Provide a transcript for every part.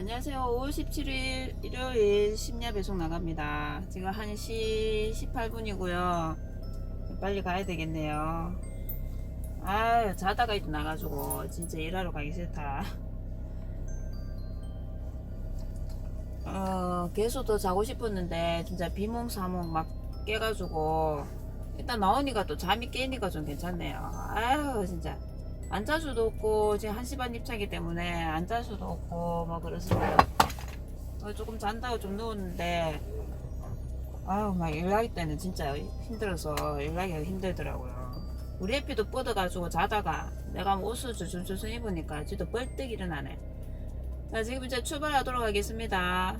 안녕하세요. 5월 17일 일요일 심야 배송 나갑니다. 지금 1시 18분이고요. 빨리 가야 되겠네요. 아유, 자다가 이또 나가지고 진짜 일하러 가기 싫다. 어, 계속 더 자고 싶었는데 진짜 비몽사몽 막 깨가지고 일단 나오니까 또 잠이 깨니까 좀 괜찮네요. 아유, 진짜. 앉을 수도 없고 지금 1시 반 입차기 때문에 앉을 수도 없고 뭐 그래서 어, 조금 잔다고 좀 누웠는데 아유 막 일하기 때는 진짜 힘들어서 일하기가 힘들더라고요. 우리 해피도 뻗어가지고 자다가 내가 뭐 옷을 주춤주춤 입으니까 지도 벌떡 일어나네. 자 지금 이제 출발하도록 하겠습니다.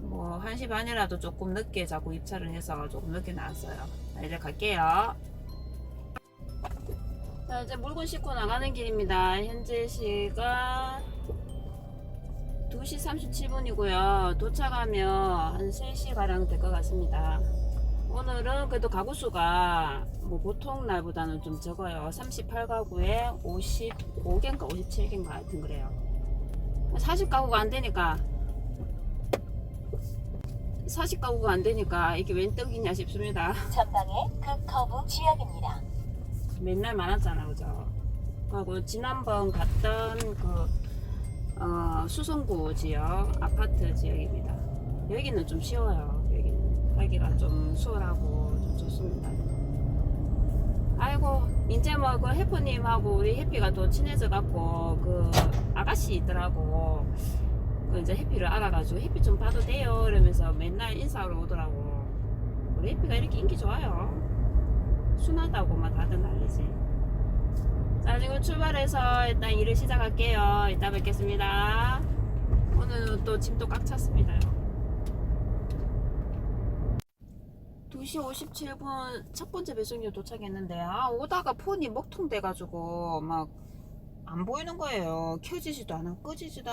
뭐 1시 반이라도 조금 늦게 자꾸 입차를 해서 조금 늦게 나왔어요. 자 이제 갈게요 자 이제 물건 싣고 나가는 길입니다. 현재 시각 2시 37분이고요. 도착하면 한 3시 가량 될 것 같습니다. 오늘은 그래도 가구 수가 뭐 보통 날보다는 좀 적어요. 38가구에 55개인가 57개인가 하여튼 그래요. 40가구가 안 되니까 40가구가 안 되니까 이게 웬 떡이냐 싶습니다. 전방에 그 커브. 맨날 많았잖아, 그죠? 그리고 지난번 갔던 그 어, 수성구 지역 아파트 지역입니다. 여기는 좀 쉬워요. 여기는 가기가 좀 수월하고 좀 좋습니다. 아이고 이제 뭐 그 해프님하고 우리 해피가 또 친해져 갖고 그 아가씨 있더라고. 그 이제 해피를 알아가지고 해피 좀 봐도 돼요. 이러면서 맨날 인사하러 오더라고. 우리 해피가 이렇게 인기 좋아요. 순하다고 막 다들 난리지. 자, 지금 출발해서 일단 일을 시작할게요. 이따 뵙겠습니다. 오늘은 또 짐도 꽉 찼습니다. 2시 57분 첫 번째 배송료 도착했는데, 아, 오다가 폰이 먹통 돼가지고, 막, 안 보이는 거예요. 켜지지도 않고, 끄지지도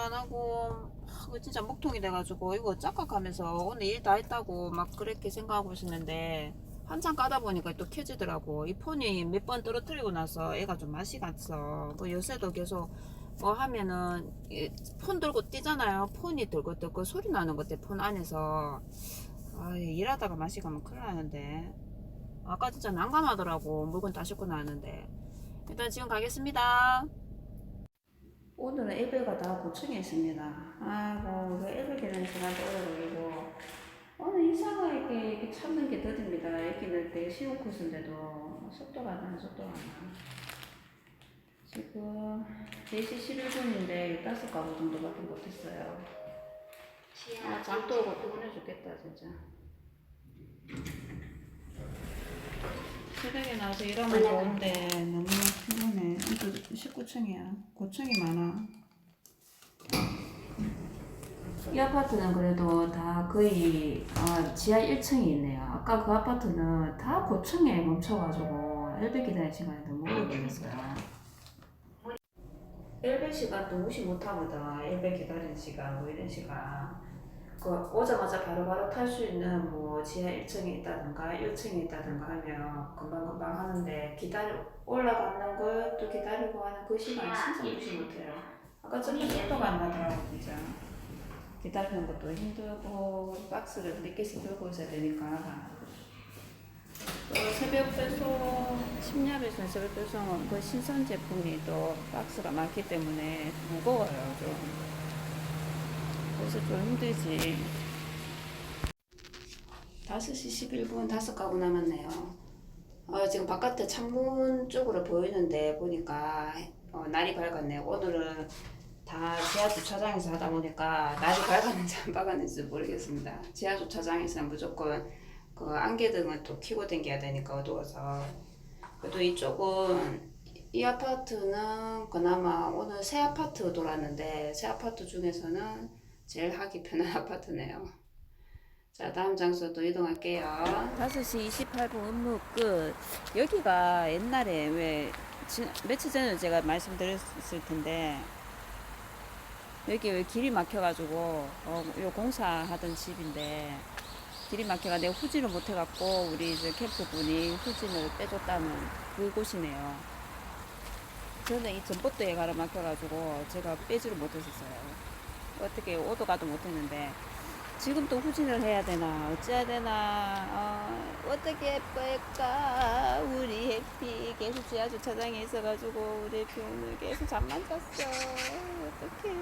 그거 진짜 먹통이 돼가지고, 이거 짝깍하면서 오늘 일 다 했다고 막 그렇게 생각하고 있었는데, 한참 까다 보니까 또 켜지더라고. 이 폰이 몇 번 떨어뜨리고 나서 애가 좀 맛이 갔어. 그 요새도 계속 뭐 하면은 이폰 들고 뛰잖아요. 폰이 들고 들고 소리 나는 것 같아. 폰 안에서. 아, 일하다가 맛이 가면 큰일 나는데. 아까 진짜 난감하더라고. 물건 다 싣고 나왔는데. 일단 지금 가겠습니다. 오늘은 에베가 다 고층에 있습니다. 아이고, 그 에베 기는 시간도 오래 걸리고. 오늘 이사가 이렇게, 이렇게 찾는 게 더딥니다. 여기는 되게 쉬운 코스인데도 속도가 안 나, 속도가 안 나. 지금 4시 11분인데 5가구 정도밖에 못했어요. 아, 잠도 오고 피곤해 죽겠다, 진짜. 새벽에 나와서 일하면 좋은데 너무 피곤해. 또 19층이야. 고층이 많아. 이 아파트는 그래도 다 거의 어, 지하 1층이 있네요. 아까 그 아파트는 다 고층에 멈춰가지고 엘베 기다리는 시간이 너무 오래 걸렸어요. 엘베 시간도 무시 못하거든. 엘베 기다리는 시간, 뭐 이런 시간. 그 오자마자 바로바로 탈 수 있는 뭐 지하 1층에 있다든가 1층에 있다든가 하면 금방금방 하는데 기다려 올라가는 걸또 기다리고 하는 그 시간 진짜 무시 못해요. 아까 전에 속도가 안 나더라고 진짜. 기다리는 것도 힘들고 박스를 몇 개씩 들고 있어야 되니까. 또 새벽 배송 심야 배송 새벽 배송은 그 신선 제품이 또 박스가 많기 때문에 무거워요 좀 그래서 좀 힘들지. 5시 11분 5가구 남았네요. 어, 지금 바깥에 창문 쪽으로 보이는데 보니까 어, 날이 밝았네요. 오늘은 다 지하 주차장에서 하다 보니까 날이 밝았는지 안 밝았는지 모르겠습니다. 지하 주차장에서는 무조건 그 안개등을 또 켜고 다녀야 되니까 어두워서 그래도 이쪽은 이 아파트는 그나마 오늘 새 아파트 돌았는데 새 아파트 중에서는 제일 하기 편한 아파트네요. 자 다음 장소도 이동할게요. 5시 28분 업무 끝. 여기가 옛날에 왜 지, 며칠 전에 제가 말씀드렸을 텐데 여기 왜 길이 막혀가지고 어, 요 공사하던 집인데 길이 막혀가 내가 후진을 못 해갖고 우리 이제 캠프분이 후진을 빼줬다는 그곳이네요. 저는 이 전봇대에 가로 막혀가지고 제가 빼지를 못했었어요. 어떻게 오도 가도 못했는데 지금 또 후진을 해야 되나? 어찌해야 되나? 어, 어떻게 뺄까? 우리 해피 계속 지하 주차장에 있어가지고 우리 해피 오늘 계속 잠만 잤어. 어떡해.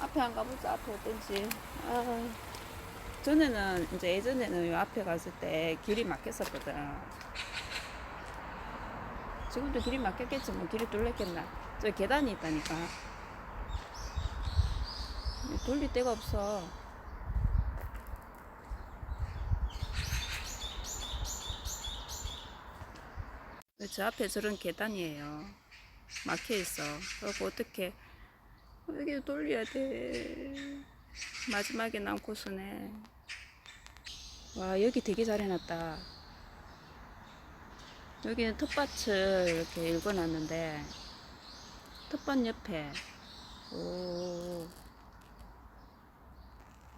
앞에 안 가보자. 앞에 어떤지. 아, 전에는 이제 예전에는 요 앞에 갔을 때 길이 막혔었거든. 지금도 길이 막혔겠지 뭐 길이 뚫렸겠나? 저 계단이 있다니까 돌릴 데가 없어. 저 앞에 저런 계단이에요? 막혀 있어. 그리고 어떻게 여기 돌려야 돼. 마지막에 남은 코스네. 와 여기 되게 잘 해놨다. 여기는 텃밭을 이렇게 읽어놨는데 텃밭 옆에. 오,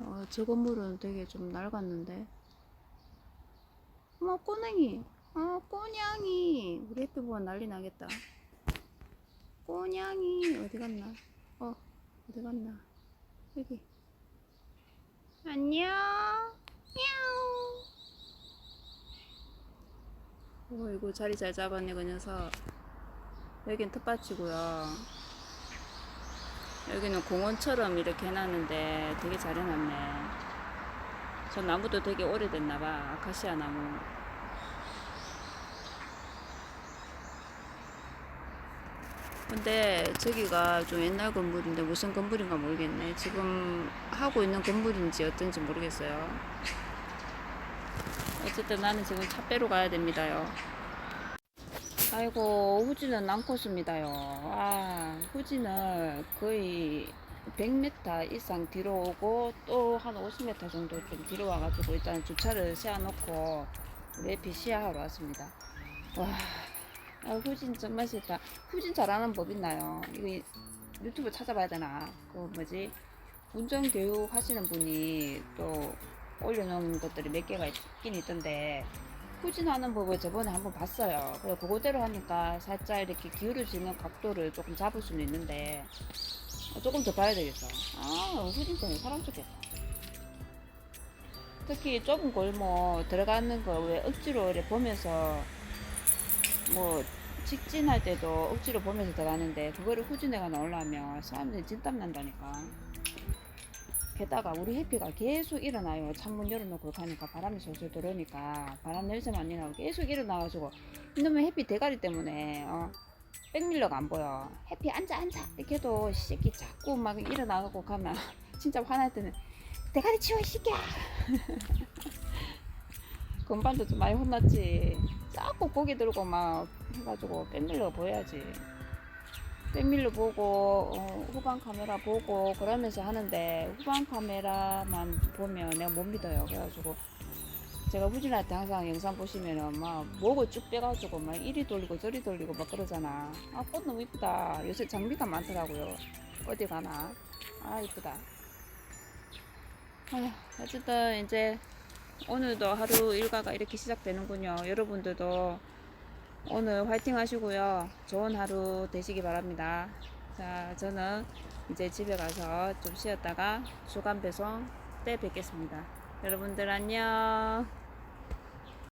어, 저 건물은 되게 좀 낡았는데. 어머 꼬냉이. 어 꼬냥이. 우리 옆에 보면 난리 나겠다. 꼬냥이. 어디 갔나? 어 어디 갔나? 여기. 안녕. 야옹. 어 이거 자리 잘 잡았네 그 녀석. 여긴 텃밭이고요 여기는 공원처럼 이렇게 해놨는데 되게 잘 해놨네. 저 나무도 되게 오래됐나봐. 아카시아 나무. 근데 저기가 좀 옛날 건물인데 무슨 건물인가 모르겠네. 지금 하고 있는 건물인지 어떤지 모르겠어요. 어쨌든 나는 지금 차 빼러 가야 됩니다요 아이고 후지는 남코스입니다요. 아 후지는 거의 100m 이상 뒤로 오고 또 한 50m 정도 좀 뒤로 와가지고 일단 주차를 세워놓고 레피 시야하러 왔습니다. 와 아, 후진 정말 싫다. 후진 잘하는 법 있나요? 이거 유튜브 찾아봐야 되나? 그 뭐지? 운전 교육 하시는 분이 또 올려놓은 것들이 몇 개가 있긴 있던데 후진하는 법을 저번에 한번 봤어요. 그거대로 하니까 살짝 이렇게 기울어지는 각도를 조금 잡을 수는 있는데 어, 조금 더 봐야 되겠어. 아 후진 때문에 사람 죽겠다. 특히 좁은 골목 들어가는 거왜 억지로 이렇게 보면서 뭐 직진할 때도 억지로 보면서 들어가는데 그거를 후진해가 나오려면 사람들이 진땀 난다니까. 게다가 우리 해피가 계속 일어나요. 창문 열어놓고 가니까 바람이 솔솔 들어오니까 바람 냄새만 안 나고 계속 일어나가지고 이놈의 해피 대가리 때문에 어, 백밀러가 안 보여. 해피 앉아 앉아 이렇게 해도 이 새끼 자꾸 막 일어나고 가면 진짜 화날 때는 대가리 치워 이 새끼야. 건반도 좀 많이 혼났지. 자꾸 고개 들고 막 해가지고 백밀러가 보여야지. 백밀러 보고 어, 후방 카메라 보고 그러면서 하는데 후방 카메라만 보면 내가 못 믿어요. 그래가지고 제가 후진할 때 항상 영상 보시면은 막 목을 쭉 빼가지고 막 이리 돌리고 저리 돌리고 막 그러잖아. 아 꽃 너무 이쁘다. 요새 장비가 많더라고요. 어디 가나. 아 이쁘다. 아휴, 어쨌든 이제 오늘도 하루 일과가 이렇게 시작되는군요. 여러분들도 오늘 화이팅 하시고요. 좋은 하루 되시기 바랍니다. 자, 저는 이제 집에 가서 좀 쉬었다가 주간 배송 때 뵙겠습니다. 여러분들 안녕.